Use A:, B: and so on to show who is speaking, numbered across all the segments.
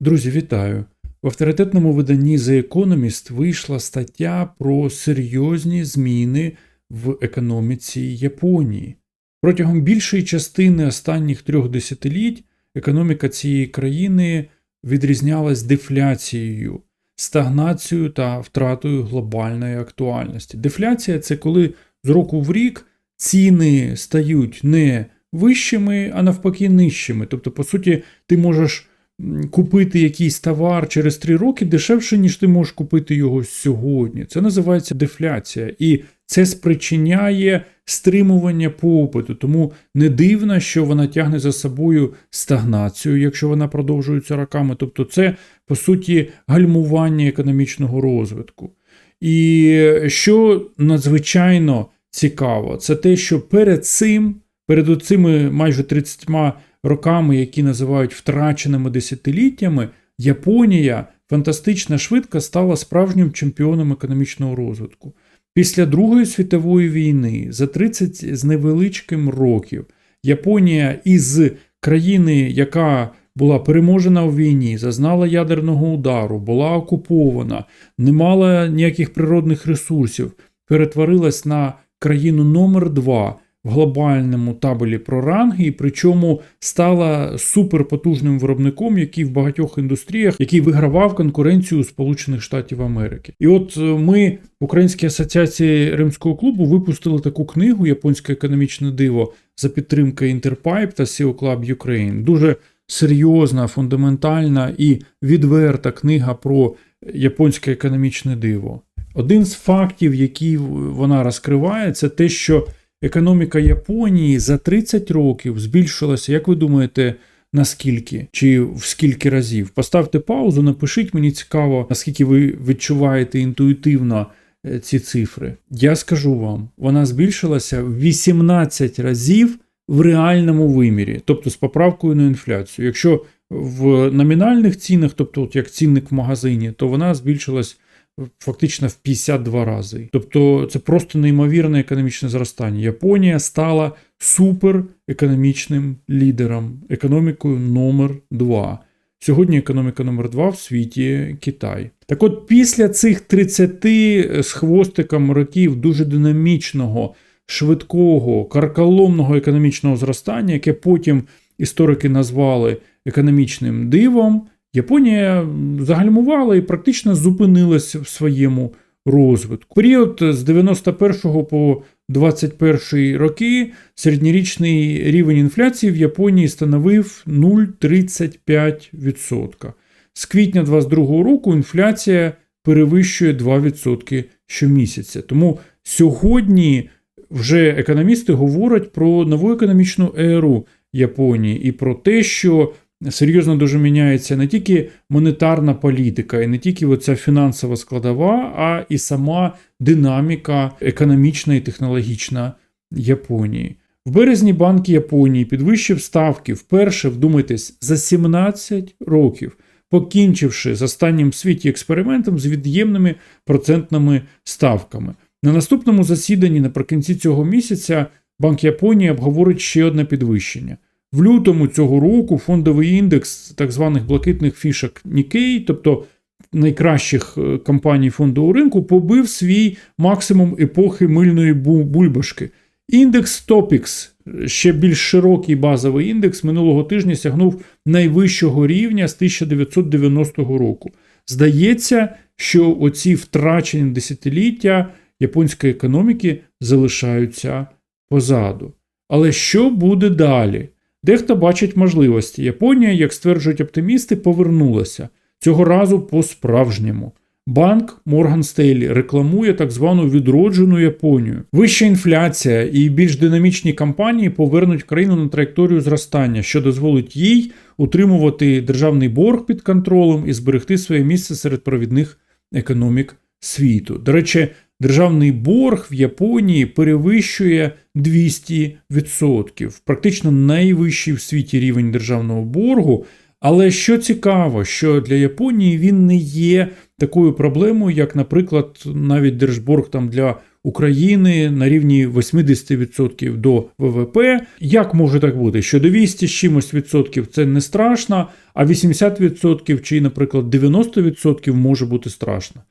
A: Друзі, вітаю! В авторитетному виданні The Economist вийшла стаття про серйозні зміни в економіці Японії. Протягом більшої частини останніх трьох десятиліть економіка цієї країни відрізнялась дефляцією, стагнацією та втратою глобальної актуальності. Дефляція це коли з року в рік ціни стають не вищими, а навпаки нижчими. Тобто, по суті, ти можеш купити якийсь товар через 3 роки дешевше, ніж ти можеш купити його сьогодні. Це називається дефляція. І це спричиняє стримування попиту. Тому не дивно, що вона тягне за собою стагнацію, якщо вона продовжується роками. Тобто, це по суті гальмування економічного розвитку. І що надзвичайно цікаво, це те, що перед цим, перед цими майже 30 роками, які називають втраченими десятиліттями, Японія фантастично швидко стала справжнім чемпіоном економічного розвитку. Після Другої світової війни за 30 з невеличким років Японія із країни, яка була переможена у війні, зазнала ядерного удару, була окупована, не мала ніяких природних ресурсів, перетворилась на країну номер 2 в глобальному табелі про ранги, і причому стала суперпотужним виробником, який в багатьох індустріях, який вигравав конкуренцію Сполучених Штатів Америки. І от е, ми в Українській асоціації Римського клубу випустили таку книгу Японське економічне диво за підтримки Interpipe та SEO Club Ukraine. Дуже серйозна, фундаментальна і відверта книга про японське економічне диво. Один з фактів, які вона розкриває, це те, що економіка Японії за 30 років збільшилася, як ви думаєте, наскільки чи в скільки разів? Поставте паузу, напишіть, мені цікаво, наскільки ви відчуваєте інтуїтивно е, ці цифри. Я скажу вам, вона збільшилася в 18 разів в реальному вимірі, тобто з поправкою на інфляцію. Якщо в номінальних цінах, тобто от як цінник в магазині, то вона збільшилась фактично в 52 рази. Тобто це просто неймовірне економічне зростання. Японія стала суперекономічним лідером, економікою номер 2 Сьогодні економіка номер 2 в світі Китай. Так от, після цих 30 з хвостиком років дуже динамічного, швидкого, карколомного економічного зростання, яке потім історики назвали економічним дивом. Японія загальмувала і практично зупинилась в своєму розвитку. Період з 91 по 21 роки середньорічний рівень інфляції в Японії становив 0,35%. З квітня 2022 року інфляція перевищує 2% щомісяця. Тому сьогодні вже економісти говорять про нову економічну еру Японії і про те, що серйозно дуже міняється не тільки монетарна політика, і не тільки оця фінансова складова, а і сама динаміка економічна і технологічна Японії. В березні Банк Японії підвищив ставки вперше, вдумайтесь, за 17 років, покінчивши з останнім в світі експериментом з від'ємними процентними ставками. На наступному засіданні наприкінці цього місяця Банк Японії обговорить ще одне підвищення. В лютому цього року фондовий індекс так званих блакитних фішок Nikkei, тобто найкращих е, компаній фондового ринку, побив свій максимум епохи мильної бульбашки. Індекс Topix, ще більш широкий базовий індекс, минулого тижня сягнув найвищого рівня з 1990 року. Здається, що оці втрачені десятиліття японської економіки залишаються позаду. Але що буде далі? Дехто бачить можливості. Японія, як стверджують оптимісти, повернулася цього разу по-справжньому. Банк Морган Стейлі рекламує так звану відроджену Японію. Вища інфляція і більш динамічні кампанії повернуть країну на траєкторію зростання, що дозволить їй утримувати державний борг під контролем і зберегти своє місце серед провідних економік світу. До речі, державний борг в Японії перевищує 200%. Практично найвищий в світі рівень державного боргу. Але що цікаво, що для Японії він не є такою проблемою, як, наприклад, навіть держборг там для України на рівні 80% до ВВП. Як може так бути? Що до 200 з чимось відсотків це не страшно, а 80% чи, наприклад, 90% може бути страшно.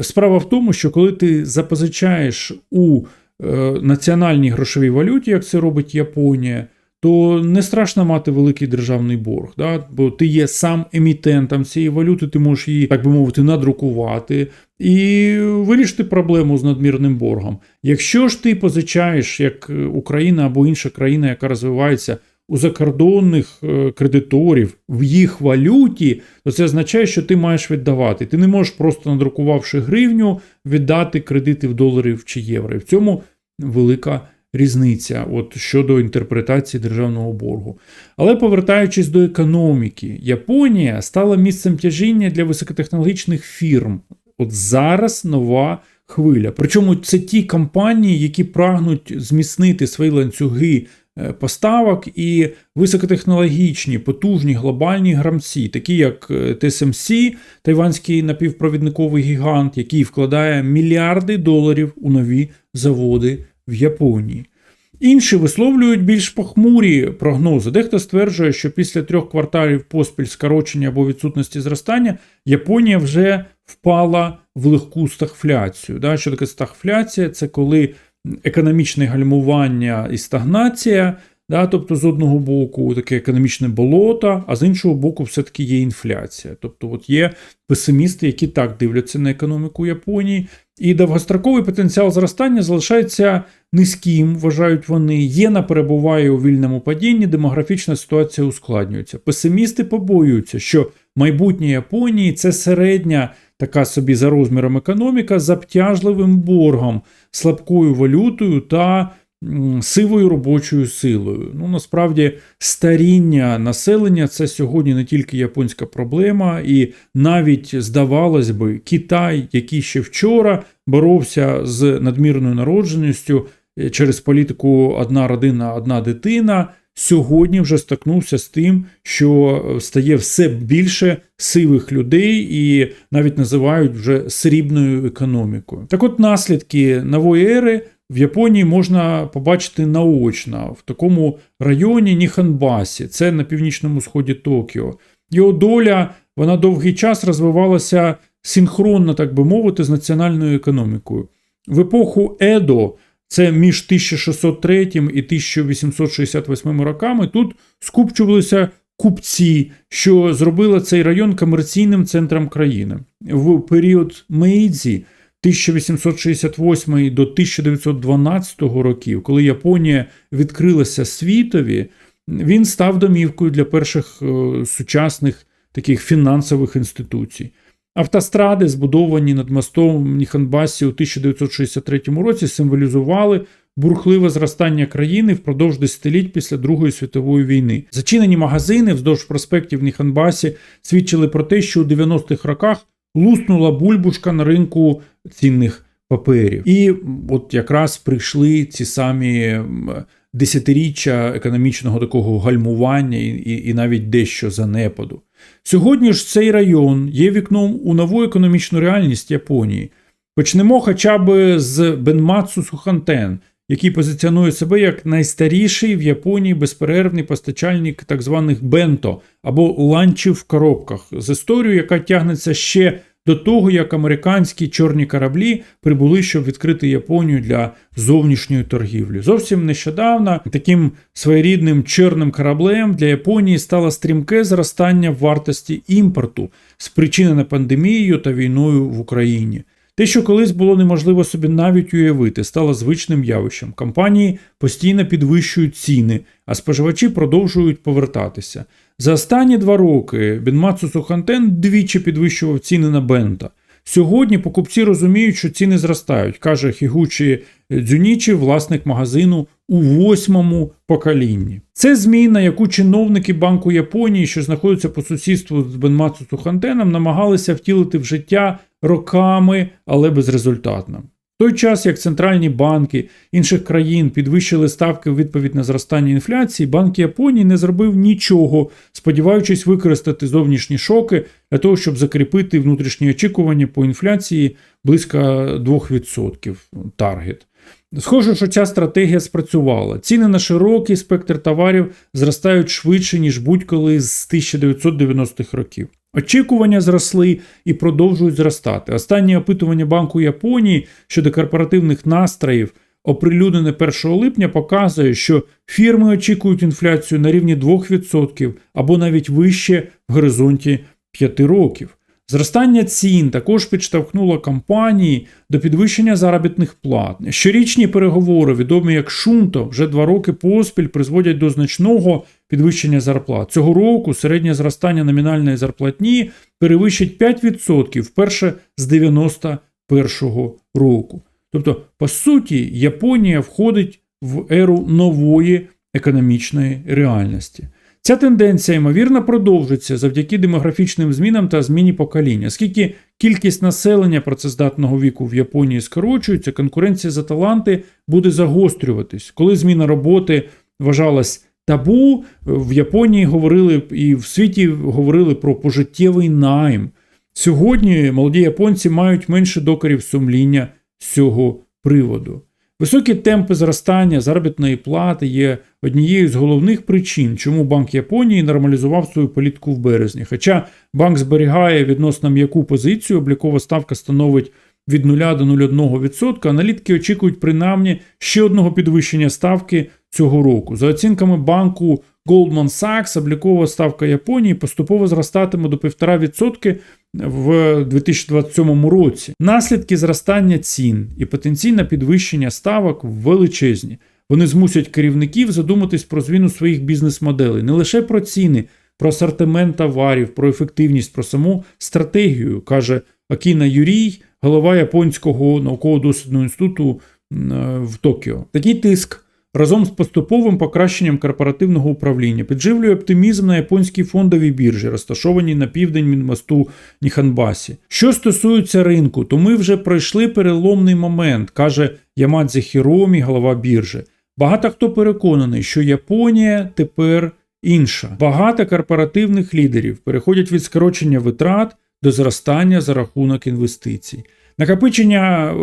A: Справа в тому, що коли ти запозичаєш у е, національній грошовій валюті, як це робить Японія, то не страшно мати великий державний борг, да? бо ти є сам емітентом цієї валюти, ти можеш її, так би мовити, надрукувати і вирішити проблему з надмірним боргом. Якщо ж ти позичаєш як Україна або інша країна, яка розвивається у закордонних е, кредиторів в їх валюті, то це означає, що ти маєш віддавати. Ти не можеш просто надрукувавши гривню, віддати кредити в доларів чи євро. І в цьому велика різниця от щодо інтерпретації державного боргу. Але повертаючись до економіки, Японія стала місцем тяжіння для високотехнологічних фірм. От зараз нова хвиля. Причому це ті компанії, які прагнуть зміцнити свої ланцюги поставок і високотехнологічні, потужні глобальні грамці, такі як е, TSMC, тайванський напівпровідниковий гігант, який вкладає мільярди доларів у нові заводи в Японії. Інші висловлюють більш похмурі прогнози. Дехто стверджує, що після трьох кварталів поспіль скорочення або відсутності зростання Японія вже впала в легку стагфляцію. Що таке стагфляція? Це коли економічне гальмування і стагнація, да? тобто з одного боку таке економічне болото, а з іншого боку, все-таки є інфляція. Тобто, от є песимісти, які так дивляться на економіку Японії. І довгостроковий потенціал зростання залишається низьким, вважають вони. Єна перебуває у вільному падінні, демографічна ситуація ускладнюється. Песимісти побоюються, що майбутнє Японії це середня така собі за розміром економіка з обтяжливим боргом, слабкою валютою та сивою робочою силою. Ну насправді старіння населення це сьогодні не тільки японська проблема, і навіть здавалось би, Китай, який ще вчора боровся з надмірною народженістю через політику одна родина, одна дитина. Сьогодні вже стикнувся з тим, що стає все більше сивих людей і навіть називають вже срібною економікою. Так, от наслідки нової ери в Японії можна побачити наочно в такому районі Ніханбасі, це на північному сході Токіо. Його доля вона довгий час розвивалася синхронно, так би мовити, з національною економікою. В епоху Едо, це між 1603 і 1868 роками, тут скупчувалися купці, що зробили цей район комерційним центром країни. В період Мейдзі 1868 до 1912 років, коли Японія відкрилася світові, він став домівкою для перших е, сучасних таких фінансових інституцій. Автостради, збудовані над мостом Ніханбасі у 1963 році, символізували бурхливе зростання країни впродовж десятиліть після Другої світової війни. Зачинені магазини вздовж проспектів Ніханбасі свідчили про те, що у 90-х роках луснула бульбушка на ринку цінних паперів. І от якраз прийшли ці самі десятиріччя економічного такого гальмування і, і, і навіть дещо занепаду. Сьогодні ж цей район є вікном у нову економічну реальність Японії. Почнемо хоча б з Бенмацу Сухантен, який позиціонує себе як найстаріший в Японії безперервний постачальник так званих бенто або ланчів в коробках з історією, яка тягнеться ще до того, як американські чорні кораблі прибули, щоб відкрити Японію для зовнішньої торгівлі. Зовсім нещодавно таким своєрідним чорним кораблем для Японії стало стрімке зростання вартості імпорту, спричинене пандемією та війною в Україні. Те, що колись було неможливо собі навіть уявити, стало звичним явищем. Компанії постійно підвищують ціни, а споживачі продовжують повертатися. За останні два роки Бінмацу Сухантен двічі підвищував ціни на бента. Сьогодні покупці розуміють, що ціни зростають, каже Хігучі Дзюнічі, власник магазину у восьмому поколінні. Це зміна, яку чиновники Банку Японії, що знаходяться по сусідству з Бенмацу Сухантеном, намагалися втілити в життя роками, але безрезультатно. Той час, як центральні банки інших країн підвищили ставки у відповідь на зростання інфляції, Банк Японії не зробив нічого, сподіваючись використати зовнішні шоки для того, щоб закріпити внутрішні очікування по інфляції близько 2% таргет. Схоже, що ця стратегія спрацювала. Ціни на широкий спектр товарів зростають швидше, ніж будь-коли з 1990-х років. Очікування зросли і продовжують зростати. Останнє опитування Банку Японії щодо корпоративних настроїв, оприлюднене 1 липня, показує, що фірми очікують інфляцію на рівні 2% або навіть вище в горизонті 5 років. Зростання цін також підштовхнуло компанії до підвищення заробітних плат. Щорічні переговори, відомі як Шунто, вже два роки поспіль призводять до значного підвищення зарплат. Цього року середнє зростання номінальної зарплатні перевищить 5% вперше з 91-го року. Тобто, по суті, Японія входить в еру нової економічної реальності. Ця тенденція, ймовірно, продовжиться завдяки демографічним змінам та зміні покоління. Оскільки кількість населення працездатного віку в Японії скорочується, конкуренція за таланти буде загострюватись. Коли зміна роботи вважалась табу, в Японії говорили і в світі говорили про пожиттєвий найм. Сьогодні молоді японці мають менше докорів сумління з цього приводу. Високі темпи зростання заробітної плати є однією з головних причин, чому Банк Японії нормалізував свою політику в березні. Хоча банк зберігає відносно м'яку позицію, облікова ставка становить від 0 до 0,1%, аналітики очікують принаймні ще одного підвищення ставки цього року. За оцінками банку Goldman Sachs, облікова ставка Японії поступово зростатиме до 1,5% в 2027 році. Наслідки зростання цін і потенційне підвищення ставок величезні. Вони змусять керівників задуматись про зміну своїх бізнес-моделей, не лише про ціни, про асортимент товарів, про ефективність, про саму стратегію, каже Акіна Юрій, голова Японського науково-дослідного інституту в Токіо. Такий тиск разом з поступовим покращенням корпоративного управління підживлює оптимізм на японській фондовій біржі, розташованій на південь від мосту Ніханбасі. Що стосується ринку, то ми вже пройшли переломний момент, каже Ямадзе Хіромі, голова біржі. Багато хто переконаний, що Японія тепер інша. Багато корпоративних лідерів переходять від скорочення витрат до зростання за рахунок інвестицій. Накопичення е,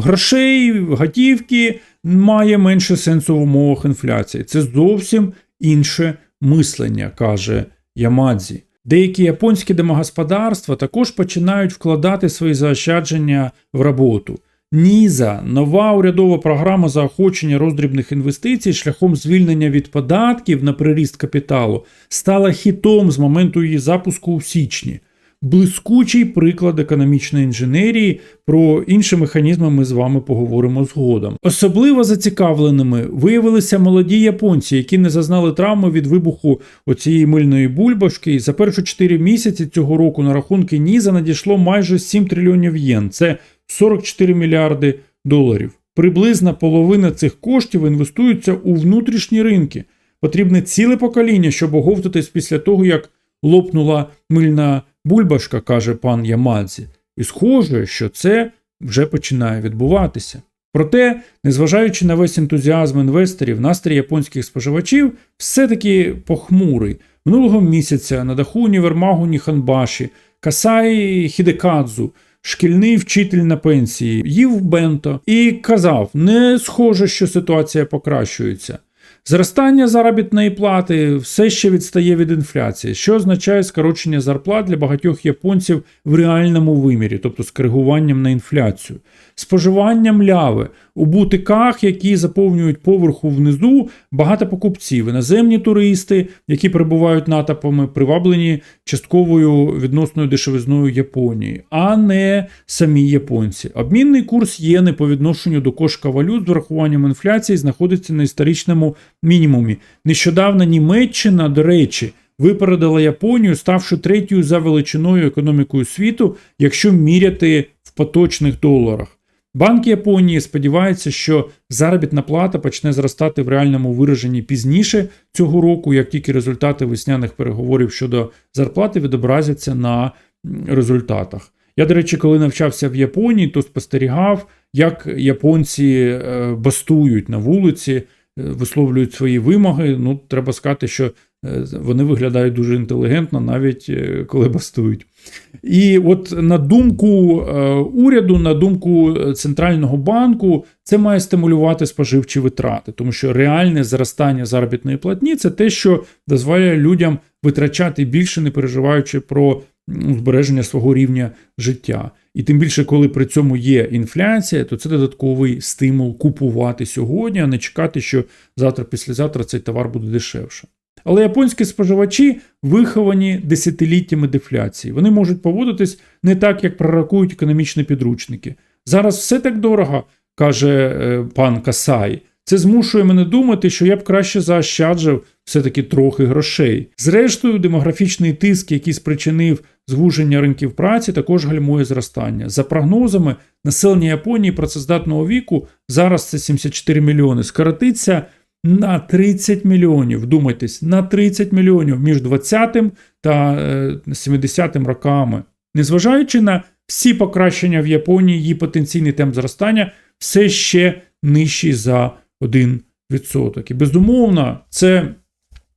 A: грошей, готівки має менше сенсу в умовах інфляції. Це зовсім інше мислення, каже Ямадзі. Деякі японські домогосподарства також починають вкладати свої заощадження в роботу. Ніза, нова урядова програма заохочення роздрібних інвестицій шляхом звільнення від податків на приріст капіталу стала хітом з моменту її запуску у січні блискучий приклад економічної інженерії. Про інші механізми ми з вами поговоримо згодом. Особливо зацікавленими виявилися молоді японці, які не зазнали травми від вибуху оцієї мильної бульбашки. І за перші 4 місяці цього року на рахунки Ніза надійшло майже 7 трильйонів єн. Це 44 мільярди доларів. Приблизна половина цих коштів інвестуються у внутрішні ринки. Потрібне ціле покоління, щоб оговтатись після того, як лопнула мильна бульбашка, каже пан Ямадзі, і схоже, що це вже починає відбуватися. Проте, незважаючи на весь ентузіазм інвесторів, настрій японських споживачів все-таки похмурий. Минулого місяця на даху універмагу Ніханбаші, Касай Хідекадзу, шкільний вчитель на пенсії, їв бенто і казав: не схоже, що ситуація покращується. Зростання заробітної плати все ще відстає від інфляції, що означає скорочення зарплат для багатьох японців в реальному вимірі, тобто з коригуванням на інфляцію, споживання мляви у бутиках, які заповнюють поверху внизу, багато покупців, іноземні туристи, які перебувають натопами, приваблені частковою відносною дешевизною Японії, а не самі японці. Обмінний курс єни по відношенню до кошка валют з врахуванням інфляції знаходиться на історичному мінімумі. Нещодавно Німеччина, до речі, випередила Японію, ставши третьою за величиною економікою світу, якщо міряти в поточних доларах. Банк Японії сподівається, що заробітна плата почне зростати в реальному вираженні пізніше цього року, як тільки результати весняних переговорів щодо зарплати відобразяться на результатах. Я, до речі, коли навчався в Японії, то спостерігав, як японці е, бастують на вулиці, е, висловлюють свої вимоги. Ну, треба сказати, що е, вони виглядають дуже інтелігентно, навіть коли бастують. І от на думку е, уряду, на думку центрального банку, це має стимулювати споживчі витрати, тому що реальне зростання заробітної платні це те, що дозволяє людям витрачати більше, не переживаючи про збереження свого рівня життя. І тим більше, коли при цьому є інфляція, то це додатковий стимул купувати сьогодні, а не чекати, що завтра, післязавтра цей товар буде дешевше. Але японські споживачі виховані десятиліттями дефляції. Вони можуть поводитись не так, як пророкують економічні підручники. Зараз все так дорого, каже е, пан Касай. Це змушує мене думати, що я б краще заощаджив все-таки трохи грошей. Зрештою, демографічний тиск, який спричинив звуження ринків праці, також гальмує зростання. За прогнозами, населення Японії працездатного віку зараз це 74 мільйони. Скоротиться на 30 мільйонів. Вдумайтесь, на 30 мільйонів між 20 та е, 70 роками. Незважаючи на всі покращення в Японії, її потенційний темп зростання все ще нижчий за 1%. І безумовно, це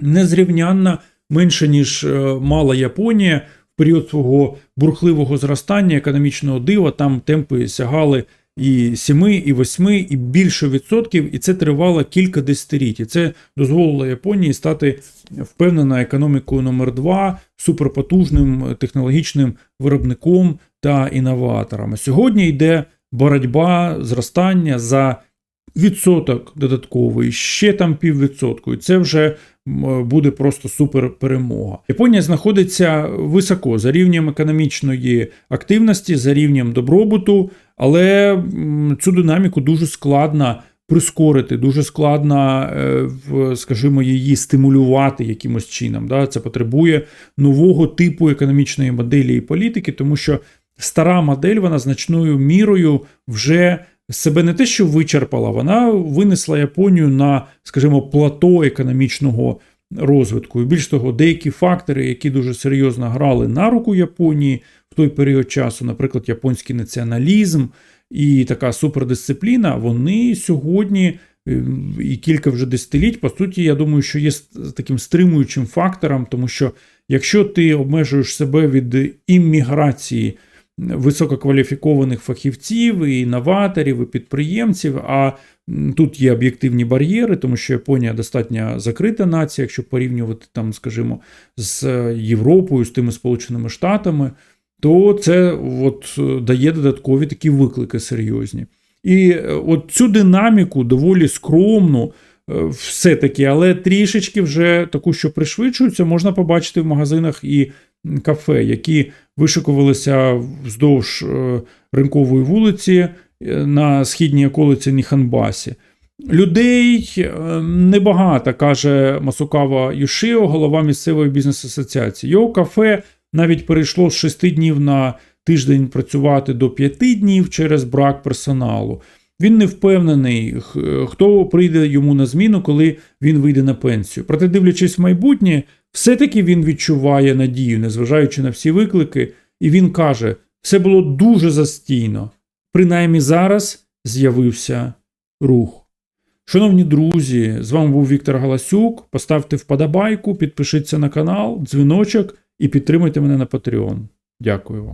A: незрівнянно менше, ніж е, мала Японія в період свого бурхливого зростання економічного дива. Там темпи сягали і 7, і 8, і більше відсотків, і це тривало кілька десятиліть. І Це дозволило Японії стати впевненою економікою номер 2 суперпотужним технологічним виробником та інноваторами. Сьогодні йде боротьба зростання за відсоток додатковий, ще там піввідсотку. І це вже буде просто супер перемога. Японія знаходиться високо за рівнем економічної активності, за рівнем добробуту, але цю динаміку дуже складно прискорити, дуже складно, е, скажімо, її стимулювати якимось чином. Да? Це потребує нового типу економічної моделі і політики, тому що стара модель вона значною мірою вже себе не те, що вичерпала, вона винесла Японію на, скажімо, плато економічного розвитку. І більш того, деякі фактори, які дуже серйозно грали на руку Японії в той період часу, наприклад, японський націоналізм і така супердисципліна, вони сьогодні. е, І кілька вже десятиліть, по суті, я думаю, що є таким стримуючим фактором, тому що якщо ти обмежуєш себе від імміграції висококваліфікованих фахівців, і новаторів, і підприємців. А тут є об'єктивні бар'єри, тому що Японія достатньо закрита нація, якщо порівнювати там, скажімо, з Європою, з тими Сполученими Штатами, то це от е, дає додаткові такі виклики серйозні. І е, от цю динаміку доволі скромну. е, Все-таки, але трішечки вже таку, що пришвидшується, можна побачити в магазинах і кафе, які вишикувалися вздовж е, ринкової вулиці е, на східній околиці Ніханбасі. Людей е, небагато, каже Масукава Юшио, голова місцевої бізнес-асоціації. Його кафе навіть перейшло з 6 днів на тиждень працювати до 5 днів через брак персоналу. Він не впевнений, хто прийде йому на зміну, коли він вийде на пенсію. Проте, дивлячись в майбутнє, все-таки він відчуває надію, незважаючи на всі виклики, і він каже: все було дуже застійно. Принаймні зараз з'явився рух. Шановні друзі, з вами був Віктор Галасюк. Поставте вподобайку, підпишіться на канал, дзвіночок і підтримайте мене на Patreon. Дякую вам.